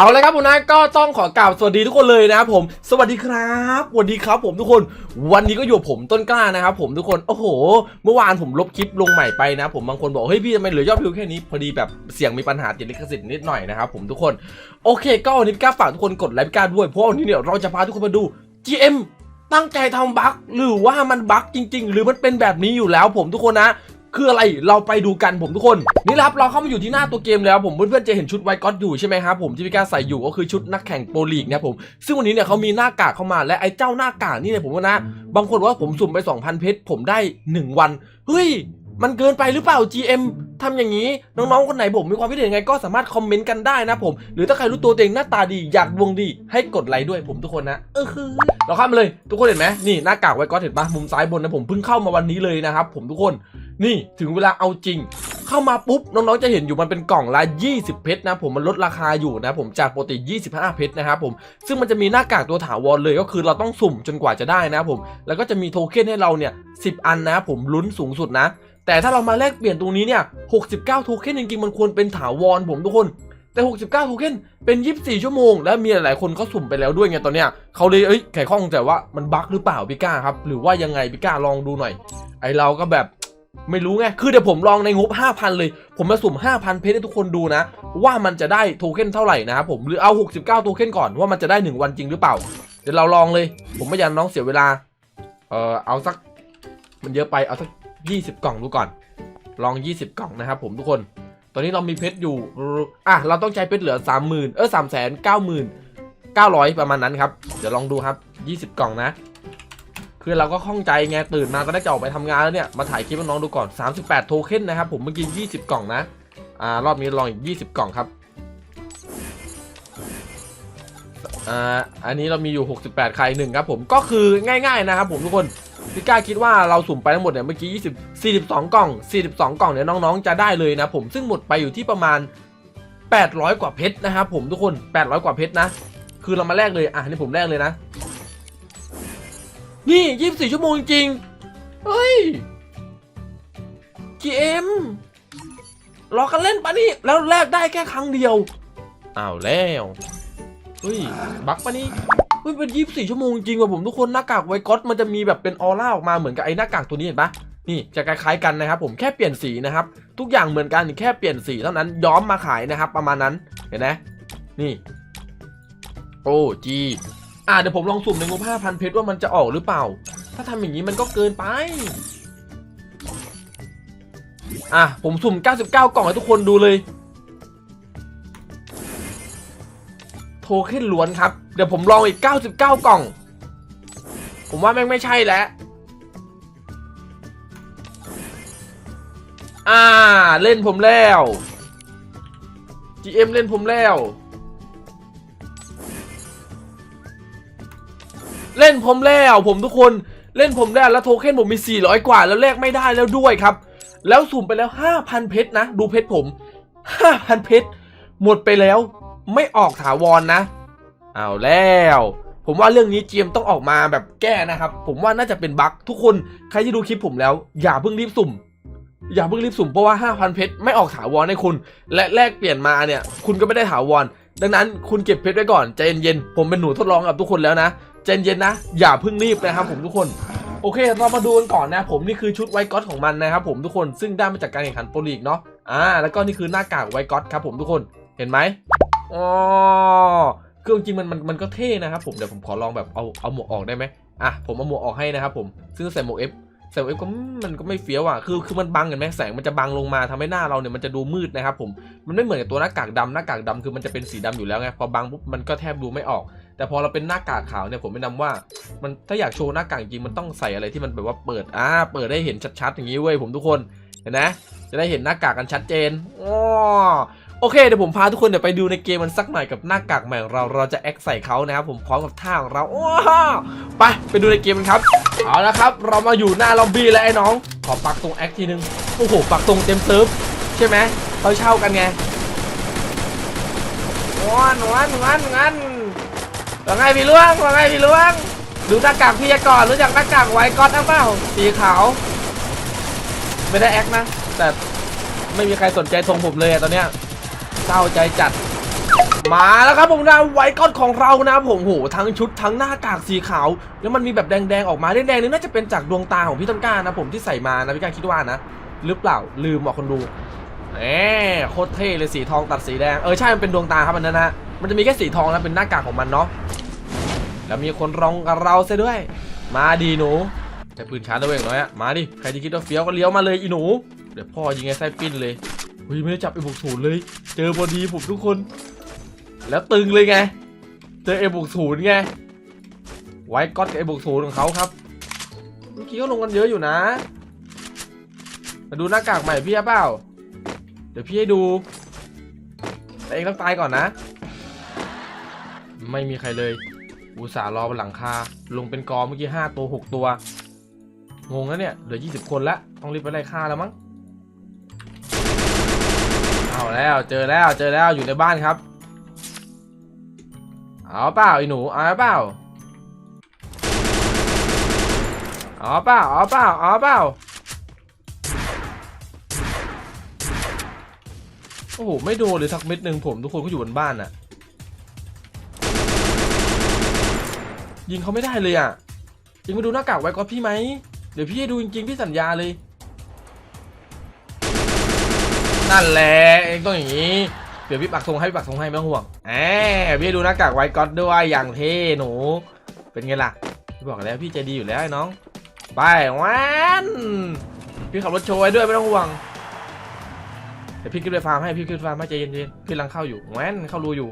เอาเลยครับผมนะก็ต้องขอกล่าวสวัสดีทุกคนเลยนะครับผม สวัสดีครับสวัสดีครับ ผมทุกคน วันนี้ก็อยู่ผมต้นกล้านะครับผมทุกคนโอ้โห เมื่อวานผมลบคลิปลงใหม่ไปนะ ผมบางคนบอกเฮ้ยพี่ทำไมเหลือยอดวิวแค่นี้พอดีแบบเสียงมีปัญหาติดลิขสิทธิ์นิดหน่อยนะครับผมทุกคนโอเค ก็วันนี้พี่กล้าฝากทุกคนกดไลค์พี่กล้าด้วยเพราะวันนี้เนี่ยเราจะพาทุกคนมาดู GM ตั้งใจทำบั๊กหรือว่ามันบั๊กจริง ๆ หรือมันเป็นแบบนี้อยู่แล้วผมทุกคนนะ คืออะไรเราไปดูกันผมทุกคน นี่แหละครับเราเข้ามาอยู่ที่หน้าตัวเกมแล้วผมเพื่อนๆจะเห็นชุดไวก๊อตอยู่ใช่ไหมครับผมที่พี่ก้าใส่อยู่ก็คือชุดนักแข่งโปรลีกนะผมซึ่งวันนี้เนี่ยเขามีหน้ากากเข้ามาและไอ้เจ้าหน้ากากนี่เนี่ยผมว่านะ บางคนว่าผมสุ่มไป 2,000 เพชรผมได้ 1 วันเฮ้ยมันเกินไปหรือเปล่า GM ทำอย่างนี้น้องๆคนไหนผมมีความคิดเห็นยังไงก็สามารถคอมเมนต์กันได้นะผม หรือถ้าใครรู้ตัวเองหน้าตาดีอยากดวงดีให้กดไลค์ด้วยผมทุกคนนะเออคือเราข้ามาเลยทุกคนเห็นไหมนี่หน้ากากไว้ก็เห็นปะมุมซ้ายบนนะผมเพิ่งเข้ามาวันนี้เลยนะครับผมทุกคน นี่ถึงเวลาเอาจริง เข้ามาปุ๊บ น้องๆจะเห็นอยู่มันเป็นกล่องละ 20 เพชรนะผมมันลดราคาอยู่นะผมจากปกติ 25 เพชรนะครับผมซึ่งมันจะมีหน้ากากตัวถาวรเลยก็คือเราต้องสุ่มจนกว่าจะได้นะผม แล้วก็จะมีโทเค็นให้เราเนี่ย 10 อันนะผมลุ้นสูงสุดนะ แต่ถ้าเรามาแลกเปลี่ยนตรงนี้เนี่ย69 โทเค็นจริงๆมันควรเป็นถาวรผมทุกคนแต่ 69 โทเค็นเป็น 24 ชั่วโมง แล้วมีหลาย ๆ คนเขาสุ่มไปแล้วด้วยไงตอนเนี้ยเขาเลย เอ้ย ไขข้องแต่ว่ามันบั๊กหรือเปล่าพี่ก้าครับ หรือว่ายังไงพี่ก้าลองดูหน่อย ไอเราก็แบบ ไม่รู้ไง คือเดี๋ยวผมลองในงบ 5,000 เลย ผมมาสุ่ม 5,000 เพชรให้ทุกคนดูนะ ว่ามันจะได้โทเค็นเท่าไหร่นะครับผม หรือเอา 69 โทเค็นก่อนว่ามันจะได้ 1 วันจริงหรือเปล่า เดี๋ยวเราลองเลย ผมไม่อยากน้องเสียเวลา เออเอาสัก มันเยอะไป เอาสัก 20 กล่องดูก่อน ลอง 20 กล่องนะครับผมทุกคน ตอนนี้เรามีเพชรอยู่ อะ เราต้องใช้เพชรเหลือ 30,000 เออ3 9 9 900 ประมาณนั้นครับ เดี๋ยวลองดูครับ 20 กล่องนะ คือเราก็ข้องใจไงตื่นมาก็ได้จะออกไปทำงานแล้วเนี่ยมาถ่ายคลิปให้น้องดูก่อน 38 โทเค็นนะครับผมเมื่อกี้ 20 กล่องนะอ่ารอบนี้ลองอีก 20 กล่องครับอ่าอันนี้เรามีอยู่ 68ใครหนึ่งครับผมก็คือง่าย ๆนะครับผมทุกคนพี่ก้าคิดว่าเราสุ่มไปทั้งหมดเนี่ยเมื่อกี้ 20 42 กล่อง 42 กล่องเนี่ยน้องๆ จะได้เลยนะผมซึ่งหมดไปอยู่ที่ประมาณ 800 กว่าเพชรนะครับผมทุกคน 800 กว่าเพชรนะ คือเรามาแลกเลยอะนี่ผมแลกเลยนะ นี่24ชั่วโมงจริงเฮ้ย GM รอกันเล่นปะนี่ แล้วแลกได้แค่ครั้งเดียว อ้าวแล้วเฮ้ยบักปะนี่เฮ้ยเป็นยี่สิบสี่ชั่วโมงจริงว่ะผมทุกคนหน้ากากไวก๊อตมันจะมีแบบเป็นออร่าออกมาเหมือนกับไอ้หน้ากากตัวนี้เห็นปะนี่จะคล้ายๆกันนะครับ ผมแค่เปลี่ยนสีนะครับ ทุกอย่างเหมือนกันแค่เปลี่ยนสีเท่านั้นย้อมมาขายนะครับ ประมาณนั้นเห็นไหมนี่โอ้จี อะเดี๋ยวผมลองสุ่มในงบ5,000เพชรว่ามันจะออกหรือเปล่า ถ้าทำอย่างนี้มันก็เกินไป อะผมสุ่ม 99 กล่องให้ทุกคนดูเลย โทเค็นล้วนครับ เดี๋ยวผมลองอีก 99 กล่อง ผมว่าแม่งไม่ใช่แล้ว อ่า เล่นผมแล้ว GM เล่นผมแล้ว เล่นผมแล้วผมทุกคนเล่นผมแล้วแล้วโทเค็นผมมี 400 กว่าแล้วแลกไม่ได้แล้วด้วยครับ แล้วสุ่มไปแล้ว 5,000 เพชรนะ ดูเพชรผม 5,000 เพชรหมดไปแล้วไม่ออกถาวรนนะ เอาแล้ว ผมว่าเรื่องนี้เจียมต้องออกมาแบบแก้นะครับ ผมว่าน่าจะเป็นบั๊กทุกคนใครที่ดูคลิปผมแล้ว อย่าเพิ่งรีบสุ่ม อย่าเพิ่งรีบสุ่มเพราะว่า 5,000 เพชรไม่ออกถาวรให้คุณ และแลกเปลี่ยนมาเนี่ย คุณก็ไม่ได้ถาวรดังนั้นคุณเก็บเพชรไว้ก่อนใจเย็นๆผมเป็นหนูทดลองกับทุกคนแล้วนะ เจเย็นนะ อย่าเพิ่งรีบนะครับผมทุกคนโอเค เรามาดูกันก่อนนะ ผมนี่คือชุดไวก็อตของมันนะครับผมทุกคนซึ่งได้มาจากการแข่งขันโปรลีกเนาะอ่าแล้วก็นี่คือหน้ากากไวก็อตครับผมทุกคนเห็นไหมอ๋อเครื่องจริงมันมันมันก็เท่นะครับผมเดี๋ยวผมขอลองแบบเอาเอาหมวกออกได้ไหมอะผมเอาหมวกออกให้นะครับผมซึ่งใส่หมวก F ใส่หมวก F ก็มันก็ไม่เฟี้ยวอะคือคือมันบังเห็นไหมแสงมันจะบังลงมาทำให้หน้าเราเนี่ยมันจะดูมืดนะครับผมมันไม่เหมือนกับตัวหน้ากากดำหน้ากากดำคือมันจะเป็นสีดำอยู่แล้วไงพอบังปุ๊บมันก็แทบดูไม่ออก แต่พอเราเป็นหน้ากากขาวเนี่ยผมแนะนำว่า มันถ้าอยากโชว์หน้ากากจริงมันต้องใส่อะไรที่มันแบบว่าเปิดอ่าเปิดได้เห็นชัดๆอย่างนี้เว้ยผมทุกคนเห็นไหมจะได้เห็นหน้ากากกันชัดเจนอ้อ โอเคเดี๋ยวผมพาทุกคนเดี๋ยวไปดูในเกมมันสักหน่อยกับหน้ากากใหม่ของเราเราจะแอคใส่เขานะครับผมพร้อมกับท่าของเราว้าวไปไปดูในเกมกันครับเอาละครับ เรามาอยู่หน้าล็อบบี้แล้วไอ้น้อง ขอปักตรงแอคทีนึงโอ้โหปักตรงเต็มเซิร์ฟใช่ไหมเขาเช่ากันไงว้านว้านว้านว้านว่าไงพี่ล้วงว่าไงพี่ล้วงดูหน้ากากพี่ก่อนรู้จักหน้ากากไว้ก๊อตหรือเปล่าสีขาว ไม่ได้แอคนะ แต่ไม่มีใครสนใจทรงผมเลยอะตอนเนี้ย เศร้าใจจัด มาแล้วครับผมนะไวก้อนของเรานะผมโหทั้งชุดทั้งหน้ากากสีขาว แล้วมันมีแบบแดงๆออกมาแดงๆนี่น่าจะเป็นจากดวงตาของพี่ต้นกล้านะผมที่ใส่มานะพี่กล้าคิดว่านะหรือเปล่าลืมบอกคนดูแหมโคตรเท่เลยสีทองตัดสีแดงเออใช่มันเป็นดวงตาครับมันนั้นนะมันจะมีแค่สีทองนะเป็นหน้ากากของมันเนาะแล้วมีคนรองกับเราซะด้วย มาดีหนูแต่ปืนชาร์จตัวเองน้อยอะมาดิใครที่คิดว่าเฟี้ยวก็เลี้ยวมาเลยอีหนู เดี๋ยวพ่อยิงไอ้ไส้ปิ้นเลย ฮ้ยไม่ได้จับไอ้บุกศูนย์เลย เจอพอดีผมทุกคน แล้วตึงเลยไง เจอเอบวกศูนย์ไง ไว้ก๊อตกับเอบวกศูนย์ของเขาครับ เมื่อกี้ก็ลงกันเยอะอยู่นะ มาดูหน้ากากใหม่พี่เปล่า เดี๋ยวพี่ให้ดูแต่เองต้องตายก่อนนะ ไม่มีใครเลย อุตส่าห์รอบนหลังคา ลงเป็นกอเมื่อกี้ห้าตัวหกตัว งงแล้วเนี่ย เหลือยี่สิบคนละ ต้องรีบไปไล่ฆ่าแล้วมั้ง เอาแล้วเจอแล้วเจอแล้วอยู่ในบ้านครับ เอาเปล่าไอ้หนูเอาเปล่าเอาเปล่าเอาเปล่าเอาเปล่าโอ้โหไม่โดนเลยสักเม็ดหนึ่งผมทุกคนก็อยู่บนบ้านน่ะ ยิงเขาไม่ได้เลยอะยิงมาดูหน้ากากไว้ก่อนพี่ไหมเดี๋ยวพี่ให้ดูจริงๆพี่สัญญาเลย นั่นแหละเองต้องอย่างนี้ เดี๋ยวพี่ปักธงให้พี่ปักธงให้ไม่ต้องห่วงแหมพี่ดูหน้ากากไว้ก๊อตด้วยอย่างเท่หนู เป็นไงล่ะพี่บอกแล้วพี่ใจดีอยู่แล้วไอ้น้อง ไปแวันพี่ขับรถโชว์ไว้ด้วยไม่ต้องห่วงเดี๋ยวพี่ขึ้นไปฟาร์มให้พี่ขึ้นฟาร์มให้ใจเย็นๆพี่กำลังเข้าอยู่แหวนเข้ารูอยู่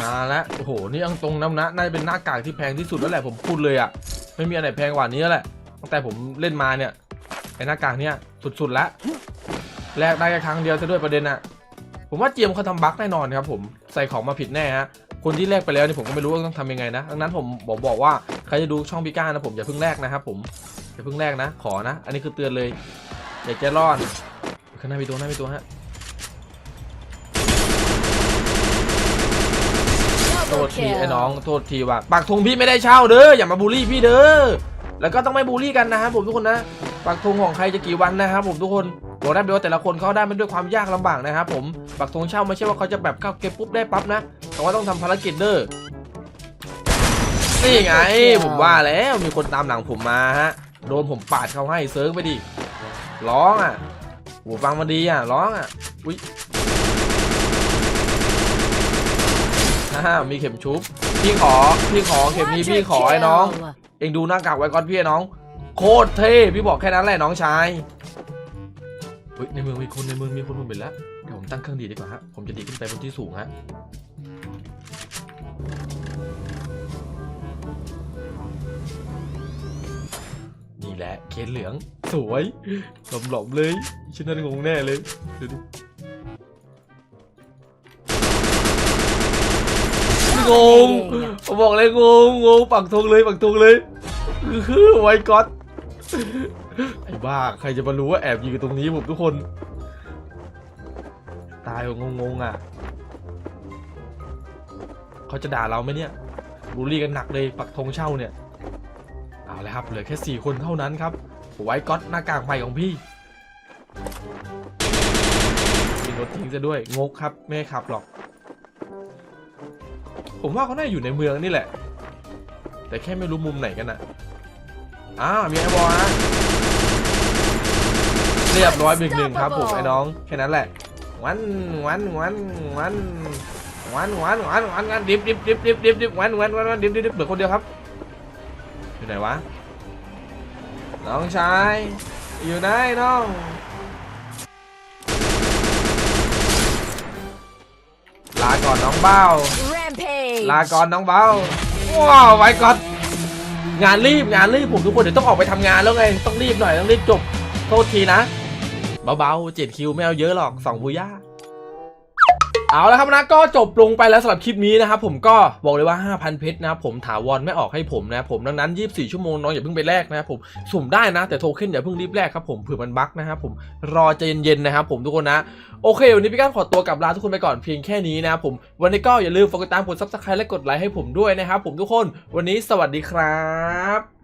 มาแล้วโอ้โหนี่เอาตรงน้ำนะน่าจะเป็นหน้ากากที่แพงที่สุดแล้วแหละผมพูดเลยอะไม่มีอะไรแพงกว่านี้แล้วแหละตั้งแต่ผมเล่นมาเนี่ยไอ้หน้ากากเนี่ยสุดๆแล้ว แลกได้แค่ครั้งเดียวซะด้วยประเด็นอะผมว่าเจียมเขาทำบั๊กแน่นอนครับผมใส่ของมาผิดแน่ฮะคนที่แลกไปแล้วนี่ผมก็ไม่รู้ว่าต้องทำยังไงนะดังนั้นผมบอกบอกว่าใครจะดูช่องพิก้านะผมอย่าเพิ่งแลกนะครับผมอย่าเพิ่งแลกนะ ขอนะ อันนี้คือเตือนเลยอย่าใจร้อนข้างหน้ามีตัวหน้ามีตัวฮะโทษทีไอ้น้องโทษทีว่ะปักธงพี่ไม่ได้เช่าเด้ออย่ามาบูลลี่พี่เด้อแล้วก็ต้องไม่บูลลี่กันนะครับผมทุกคนนะปักธงของใครจะกี่วันนะครับผมทุกคน บอกได้ไปว่าแต่ละคนเขาได้มันด้วยความยากลำบากนะครับผมปักธงเช่าไม่ใช่ว่าเขาจะแบบเข้าเก็บปุ๊บได้ปั๊บนะแต่ว่าต้องทำภารกิจเด้อนี่ไงผมว่าแล้วมีคนตามหลังผมมาฮะโดนผมปาดเขาให้เซิร์งไปดิร้องอะหูฟังมาดีอะร้องอะอุ้ยฮ่ามีเข็มชุบพี่ขอพี่ขอเข็มนี้พี่ขอไอ้น้อง เองดูหน้ากากไว้ก่อนพี่ไอ้น้อง โคตรเท่พี่บอกแค่นั้นแหละน้องชาย เฮ้ยในเมืองมีคนในเมืองมีคนผมเป็นแล้วเดี๋ยวผมตั้งเครื่องดีดดีกว่าฮะผมจะดีดขึ้นไปบนที่สูงฮะนี่แหละเคนเหลืองสวยหลอมๆเลยฉันนั่นงงแน่เลยดูดิงงผมบอกเลยงงงงปักธงเลยปักธงเลยคือไวก๊อต ไอ้บ้าใครจะมารู้ว่าแอบยิงอยู่ตรงนี้ผมทุกคน ตายงงงๆอะเขาจะด่าเราไหมเนี่ยบูลลี่กันหนักเลยปักธงเช่าเนี่ยเอาเลยครับเหลือแค่ 4 คนเท่านั้นครับไว้ก๊อตหน้ากากใหม่ของพี่มีรถทิ้งซะด้วยงกครับไม่ขับหรอก ผมว่าเขาน่าอยู่ในเมืองนี่แหละ แต่แค่ไม่รู้มุมไหนกันอะ อ้าวมีไอ้บอลฮะเรียบร้อยเป็นหนึ่งครับผมไอ้น้องแค่นั้นแหละวันวันวันวันวันวันวันวันวันดิบดิบดิบดิบดิบดิบวันวันวันวันดิบดิบดิบเหลือคนเดียวครับอยู่ไหนวะน้องชายอยู่ไหนน้องลาก่อนน้องเบ้า Rampage ลาก่อนน้องเบ้าว้าวไว้ก่อน งานรีบงานรีบผมทุกคนเดี๋ยวต้องออกไปทำงานแล้วไงต้องรีบหน่อยต้องรีบจบโทษทีนะเบาๆเจ็ดคิวไม่เอาเยอะหรอกสองบูย่า เอาละครับนะก็จบลงไปแล้วสำหรับคลิปนี้นะครับผมก็บอกเลยว่า 5,000 เพชรนะครับผมถาวรไม่ออกให้ผมนะผมดังนั้น 24 ชั่วโมงน้องอย่าเพิ่งไปแลกนะครับผมสุ่มได้นะ แต่โทเค็นอย่าเพิ่งรีบแลกครับผมเผื่อมันบั๊กนะครับผมรอใจเย็นๆนะครับผมทุกคนนะโอเควันนี้พี่ก้านขอตัวกลับลาทุกคนไปก่อนเพียงแค่นี้นะครับผมวันนี้ก็อย่าลืมฝากติดตามกดซับสไครต์และกดไลค์ให้ผมด้วยนะครับผมทุกคนวันนี้สวัสดีครับ